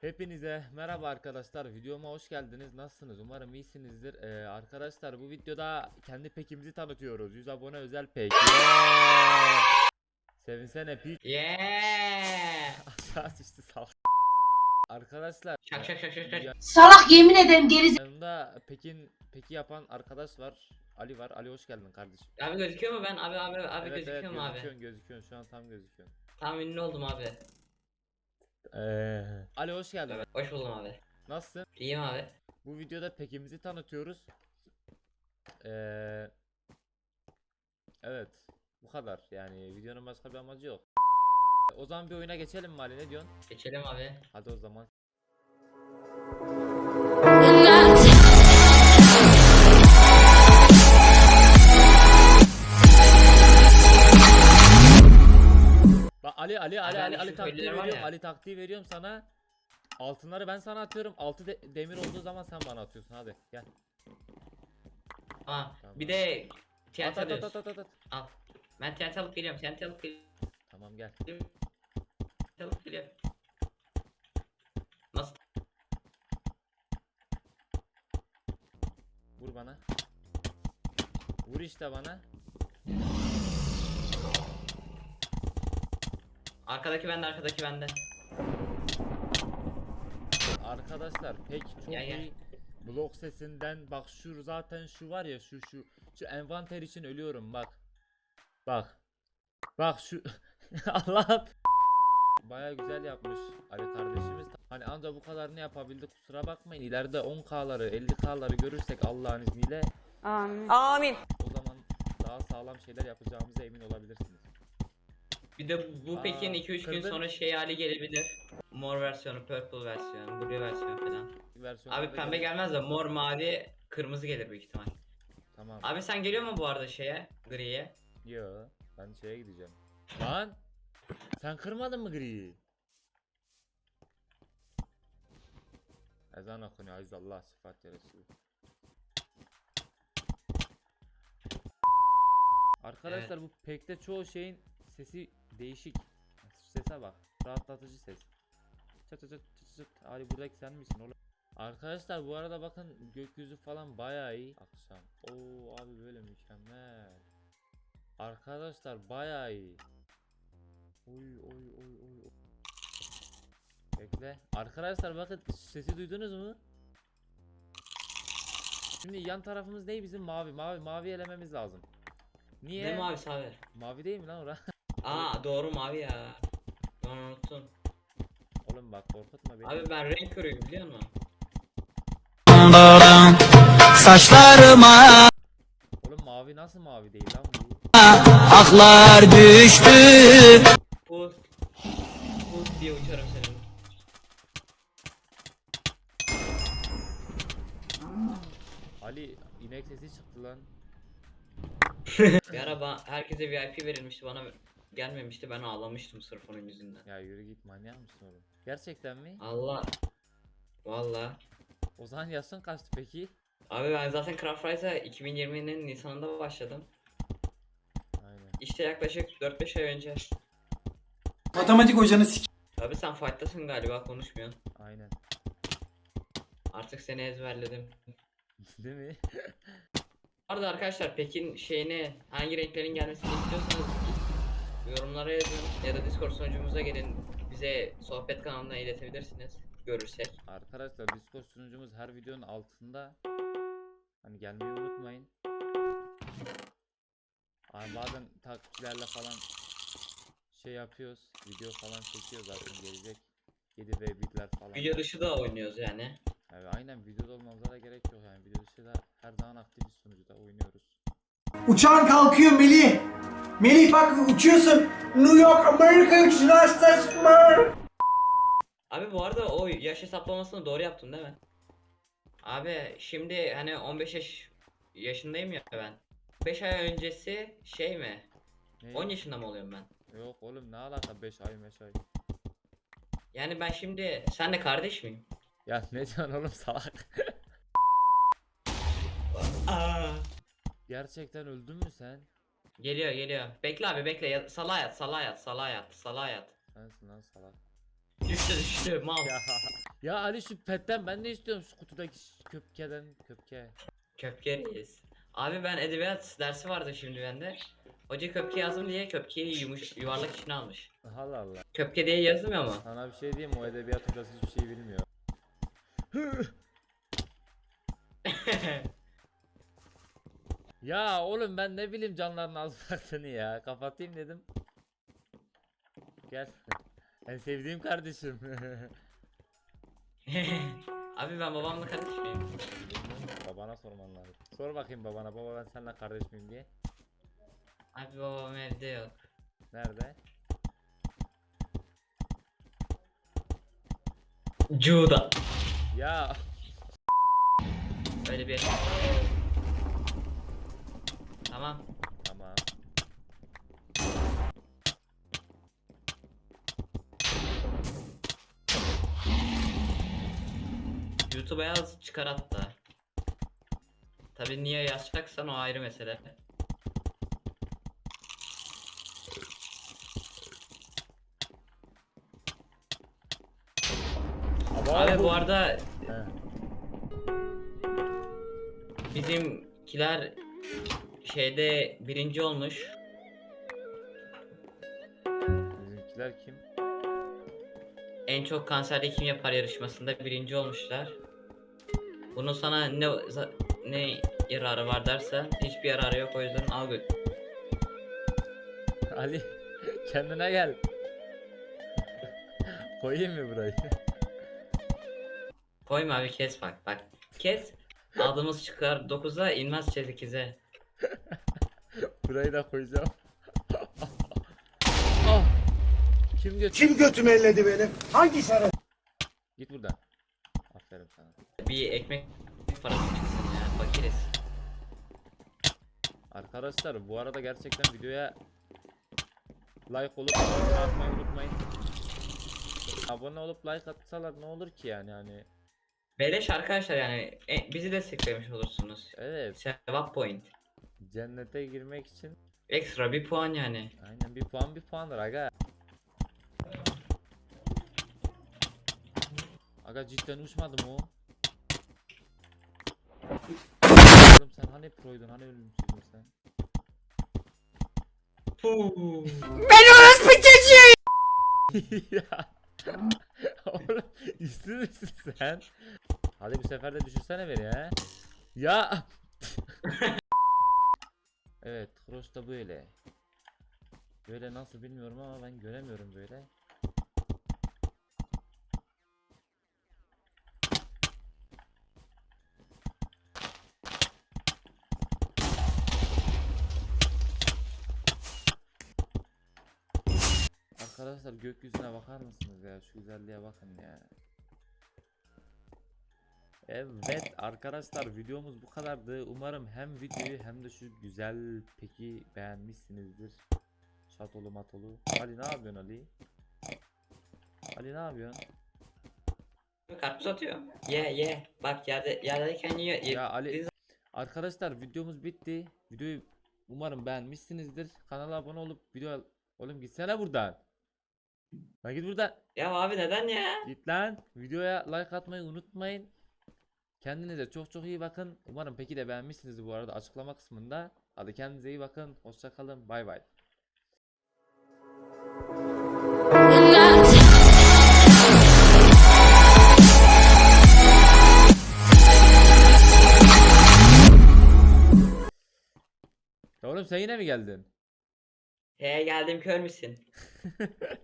Hepinize merhaba arkadaşlar. Videoma hoş geldiniz. Nasılsınız? Umarım iyisinizdir. Ee, arkadaşlar bu videoda kendi pekimizi tanıtıyoruz. 100 abone özel pek. Yeah! Sevinsene pik. Yeah. Aşağı sıçtı sağ. Arkadaşlar Şak şak şak şak Salak yemin ederim geri yanımda Pekin peki yapan arkadaş var. Ali var. Ali hoş geldin kardeşim. Abi gözüküyor mu ben? Abi abi abi evet gözüküyor evet mu abi? gözüküyorsun gözüküyorsun. Şu an tam gözüküyorsun. Tam ünlü oldum abi. Ee, Ali hoş geldin. Evet. Hoş buldum abi. Nasılsın? İyiyim abi. Bu videoda pekimizi tanıtıyoruz. Ee, evet. Bu kadar. Yani videonun başka bir amacı yok. O zaman bir oyuna geçelim mi Ali ne diyorsun? Geçelim abi. Hadi o zaman. Ali Ali Ali Ali Ali taktiği veriyorum. ya. Ali taktiği veriyorum sana. Altınları ben sana atıyorum. Altı de- demir olduğu zaman sen bana atıyorsun. Hadi gel. Aa, Tamam. bir de At TNT at at alıyoruz. at at. at. Al. Ben TNT alıp geliyorum. TNT alıp geliyorum. Tamam gel. TNT alıp geliyorum. Nasıl? Vur bana. Vur işte bana. Arkadaki bende arkadaki bende. Arkadaşlar pek çok Gel, gel. iyi blok sesinden bak şu zaten şu var ya şu şu şu envanter için ölüyorum bak. Bak. Bak şu Allah Baya güzel yapmış Ali kardeşimiz. Hani ancak bu kadarını yapabildi kusura bakmayın. İleride 10K'ları 50K'ları görürsek Allah'ın izniyle Amin. Amin. o zaman daha sağlam şeyler yapacağımıza emin olabilirsiniz. Bir de bu, Aa, pekin 2-3 gün kırdın. sonra şey hali gelebilir. Mor versiyonu, purple versiyonu, blue versiyonu falan. Versiyonlarda Abi pembe gel- gelmez de mor, mavi, kırmızı gelir büyük ihtimal. Tamam. Abi sen geliyor mu bu arada şeye, griye? Yo, ben şeye gideceğim. Lan! Sen kırmadın mı griyi? Ezan okunuyor aziz Allah sıfat ya Resulü. Arkadaşlar bu pekte çoğu şeyin sesi değişik. Sese bak. Rahatlatıcı ses. Çıt çıt çıt çıt çıt. Ali buradaki sen misin oğlum? Arkadaşlar bu arada bakın gökyüzü falan bayağı iyi. Akşam. Oo abi böyle mükemmel. Arkadaşlar bayağı iyi. Oy oy oy oy. Bekle. Arkadaşlar bakın sesi duydunuz mu? Şimdi yan tarafımız ne bizim mavi mavi mavi elememiz lazım. Niye? Ne mavi abi? Mavi değil mi lan ora? Aa doğru mavi ya. Ben unuttum. Oğlum bak korkutma beni. Abi ben renk körüyüm biliyor musun? Saçlarıma Oğlum mavi nasıl mavi değil lan bu? aklar düştü Pus. Pus diye uçarım senin. Ali inek sesi çıktı lan. Bir ara ba- herkese VIP verilmişti bana gelmemişti ben ağlamıştım sırf onun yüzünden. Ya yürü git manyak mısın oğlum? Gerçekten mi? Allah. Valla. O zaman yaşın kaçtı peki? Abi ben zaten Craft Rise'a 2020'nin Nisan'ında başladım. Aynen. İşte yaklaşık 4-5 ay önce. Matematik hocanı sik Abi sen fight'tasın galiba konuşmuyorsun. Aynen. Artık seni ezberledim. Değil mi? Bu arada arkadaşlar Pekin şeyine hangi renklerin gelmesini istiyorsanız yorumlara yazın ya da Discord sunucumuza gelin bize sohbet kanalına iletebilirsiniz görürsek. Arkadaşlar Discord sunucumuz her videonun altında. Hani gelmeyi unutmayın. Abi bazen takipçilerle falan şey yapıyoruz. Video falan çekiyoruz zaten gelecek. 7 v 1'ler falan. Video dışı da oynuyoruz yani. Evet, aynen videoda olmamıza da gerek yok yani. Video dışı da her zaman aktif bir sunucuda oynuyoruz. Uçağın kalkıyor Melih. Melih bak uçuyorsun. New York, Amerika America. Abi bu arada o yaş hesaplamasını doğru yaptın değil mi? Abi şimdi hani 15 yaş yaşındayım ya ben. 5 ay öncesi şey mi? Ne? 10 yaşında mı oluyorum ben? Yok oğlum ne alaka 5 ay 5 ay. Yani ben şimdi senle kardeş miyim? Ya ne diyorsun oğlum salak. Aa. Gerçekten öldün mü sen? Geliyor geliyor. Bekle abi bekle. Ya, sala yat sala yat sala yat sala yat. Sensin lan salak. Düştü düştü mal. Ya, ya Ali şu petten ben ne istiyorum şu kutudaki ş- köpkeden köpke. Köpkereyiz. Abi ben edebiyat dersi vardı şimdi bende. Hoca köpke yazdım diye köpkeyi yumuş, yuvarlak içine almış. Allah Allah. Köpke diye yazmıyor mu? Sana bir şey diyeyim mi? o edebiyat hocası hiçbir şey bilmiyor. Ya oğlum ben ne bileyim canların az baktığını ya. Kapatayım dedim. Gel. En sevdiğim kardeşim. Abi ben babamla kardeş miyim? babana sorman lazım. Sor bakayım babana. Baba ben seninle kardeş miyim diye. Abi babam evde yok. Nerede? Cuda. Ya Öyle bir Tamam. Tamam. YouTube'a yaz çıkar hatta. Tabi niye yazacaksan o ayrı mesele. Abi bu arada bizimkiler şeyde birinci olmuş. Bizimkiler kim? En çok kanserde kim yapar yarışmasında birinci olmuşlar. Bunun sana ne ne yararı var dersen hiçbir yararı yok o yüzden al gö- Ali kendine gel. Koyayım mı burayı? Koyma abi kes bak bak. Kes. Aldığımız çıkar 9'a inmez 8'e. burayı da koyacağım. ah! Kim götür? Kim götümü elledi benim? Hangi şeref? Git buradan. Aferin sana. Bir ekmek parası çıksın ya fakiriz. Arkadaşlar bu arada gerçekten videoya like olup abone atmayı unutmayın. Abone olup like atsalar ne olur ki yani hani. Beleş arkadaşlar yani e, bizi desteklemiş olursunuz. Evet Sevap point. Cennete girmek için Ekstra bir puan yani. aynen bir puan bir puandır aga. Aga cidden uçmadı mı o? Oğlum sen hani proydun hani ölümsüzdün sen? Puh. ya. Oğlum üstün müsün sen? Hadi bu sefer de düşürsene beni ha. Ya. evet, cross da böyle. Böyle nasıl bilmiyorum ama ben göremiyorum böyle. Arkadaşlar gökyüzüne bakar mısınız ya? Şu güzelliğe bakın ya. Evet arkadaşlar videomuz bu kadardı. Umarım hem videoyu hem de şu güzel peki beğenmişsinizdir. Şatolu matolu. Ali ne yapıyorsun Ali? Ali ne yapıyorsun? Karpuz atıyor. Ye ye. Bak yerde yerdeyken yiyor. Ye- Ya Ali arkadaşlar videomuz bitti. Videoyu umarım beğenmişsinizdir. Kanala abone olup video oğlum gitsene buradan. Lan git buradan. Ya abi neden ya? Git lan. Videoya like atmayı unutmayın. Kendinize çok çok iyi bakın. Umarım peki de beğenmişsinizdir bu arada açıklama kısmında. Hadi kendinize iyi bakın. Hoşça kalın. Bay bay. Oğlum sen yine mi geldin? He geldim kör müsün?